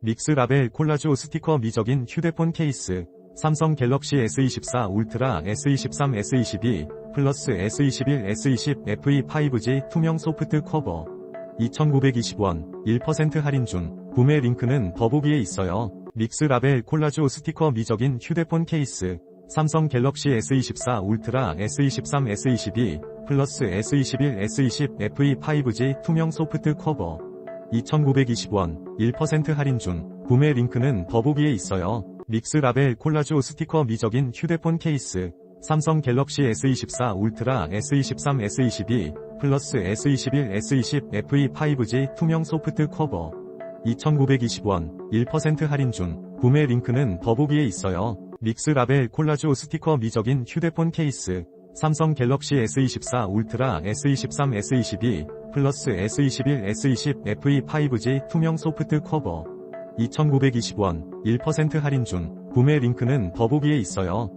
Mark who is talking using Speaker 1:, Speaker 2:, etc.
Speaker 1: 믹스 라벨 콜라주 스티커 미적인 휴대폰 케이스 삼성 갤럭시 S24 울트라 S23 S22 플러스 S21 S20 FE 5G 투명 소프트 커버 2,920원 1% 할인 중 구매 링크는 더보기에 있어요. 믹스 라벨 콜라주 스티커 미적인 휴대폰 케이스 삼성 갤럭시 S24 울트라 S23 S22 플러스 S21 S20 FE 5G 투명 소프트 커버 2,920원 1% 할인 중 구매 링크는 더보기에 있어요. 믹스 라벨 콜라주 스티커 미적인 휴대폰 케이스 삼성 갤럭시 S24 울트라 S23 S22 플러스 S21 S20 FE 5G 투명 소프트 커버 2,920원 1% 할인 중 구매 링크는 더보기에 있어요. 믹스 라벨 콜라주 스티커 미적인 휴대폰 케이스 삼성 갤럭시 S24 울트라 S23 S22 플러스 S21 S20 FE 5G 투명 소프트 커버 2,920원 1% 할인 중 구매 링크는 더보기에 있어요.